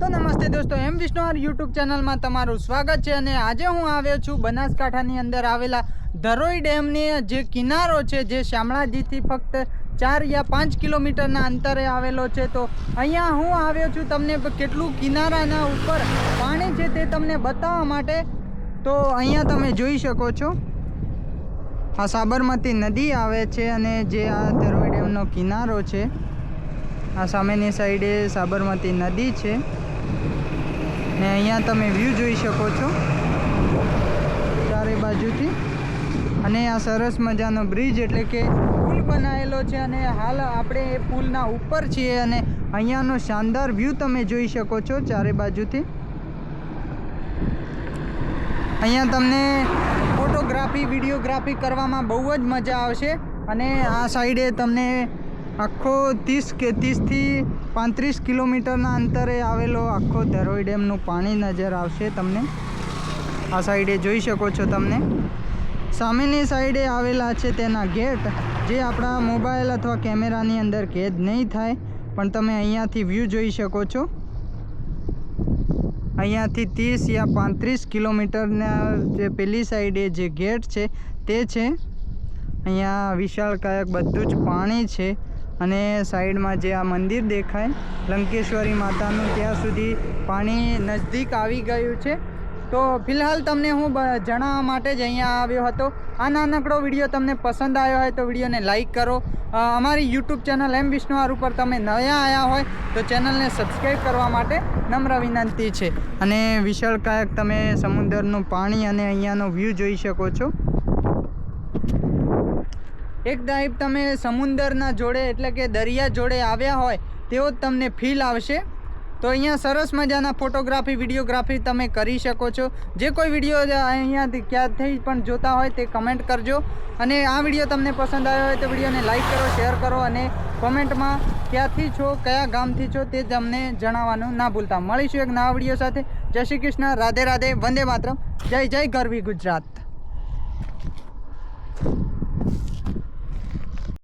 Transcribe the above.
તો નમસ્તે દોસ્તો, એમ વિષ્ણુવાર યુટ્યુબ ચેનલમાં તમારું સ્વાગત છે અને આજે હું આવ્યો છું બનાસકાંઠાની અંદર આવેલા ધરોઈ ડેમની, જે કિનારો છે, જે શામળાજીથી ફક્ત ચાર યા પાંચ કિલોમીટરના અંતરે આવેલો છે. તો અહીંયા હું આવ્યો છું તમને કેટલું કિનારાના ઉપર પાણી છે તે તમને બતાવવા માટે. તો અહીંયા તમે જોઈ શકો છો, આ સાબરમતી નદી આવે છે અને જે આ ધરોઈ ડેમનો કિનારો છે. આ સામેની સાઈડે સાબરમતી નદી છે. ને અહીંયા તમે વ્યૂ જોઈ શકો છો. ચારે બાજુથી. અને આ સરસ મજાનો બ્રિજ એટલે કે પુલ બનાવેલો છે અને હાલ આપણે એ પુલના ઉપર છીએ અને અહીંયાનો શાનદાર વ્યૂ તમે જોઈ શકો છો ચારે બાજુથી. અહીંયા તમને ફોટોગ્રાફી વિડીયોગ્રાફી કરવામાં બહુ જ મજા આવશે અને આ સાઈડે તમને આખો ત્રીસ કે ત્રીસથી પાંત્રીસ કિલોમીટરના અંતરે આવેલો આખો ધરોઈ ડેમનું પાણી નજર આવશે તમને. આ સાઈડે જોઈ શકો છો તમને. સામેની સાઈડે આવેલા છે તેના ગેટ, જે આપણા મોબાઈલ અથવા કેમેરાની અંદર કેદ નહીં થાય, પણ તમે અહીંયાથી વ્યૂ જોઈ શકો છો. અહીંયાથી ત્રીસ યા પાંત્રીસ કિલોમીટરના જે પેલી સાઈડે જે ગેટ છે, તે છે. અહીંયા વિશાળકાયક બધું જ પાણી છે. અને સાઈડમાં જે આ મંદિર દેખાય, લંકેશ્વરી માતાનું, ત્યાં સુધી પાણી નજદીક આવી ગયું છે. તો ફિલહાલ તમને હું જણાવવા માટે જ અહીંયા આવ્યો હતો. આ નાનકડો વીડિયો તમને પસંદ આવ્યો હોય તો વિડીયોને લાઈક કરો. અમારી યુટ્યુબ ચેનલ એમ વિષ્ણુઆર ઉપર તમે નયા આવ્યા હોય તો ચેનલને સબસ્ક્રાઈબ કરવા માટે નમ્ર વિનંતી છે. અને વિશાળકાયક તમે સમુદ્રનું પાણી અને અહીંયાનો વ્યૂ જોઈ શકો છો. એક ટાઈપ તમે સમુંદરના જોડે, એટલે કે દરિયા જોડે આવ્યા હોય, તેવો જ તમને ફીલ આવશે. તો અહીંયા સરસ મજાના ફોટોગ્રાફી વિડીયોગ્રાફી તમે કરી શકો છો. જે કોઈ વીડિયો અહીંયાથી ક્યાંથી પણ જોતા હોય તે કમેન્ટ કરજો. અને આ વીડિયો તમને પસંદ આવ્યો હોય તો વિડીયોને લાઈક કરો શેર કરો અને કોમેન્ટમાં ક્યાંથી છો, કયા ગામથી છો તે તમને જણાવવાનું ના ભૂલતા. મળીશું એક નવા વીડિયો સાથે. જય શ્રી કૃષ્ણ. રાધે રાધે. વંદે માતરમ. જય જય ગરવી ગુજરાત.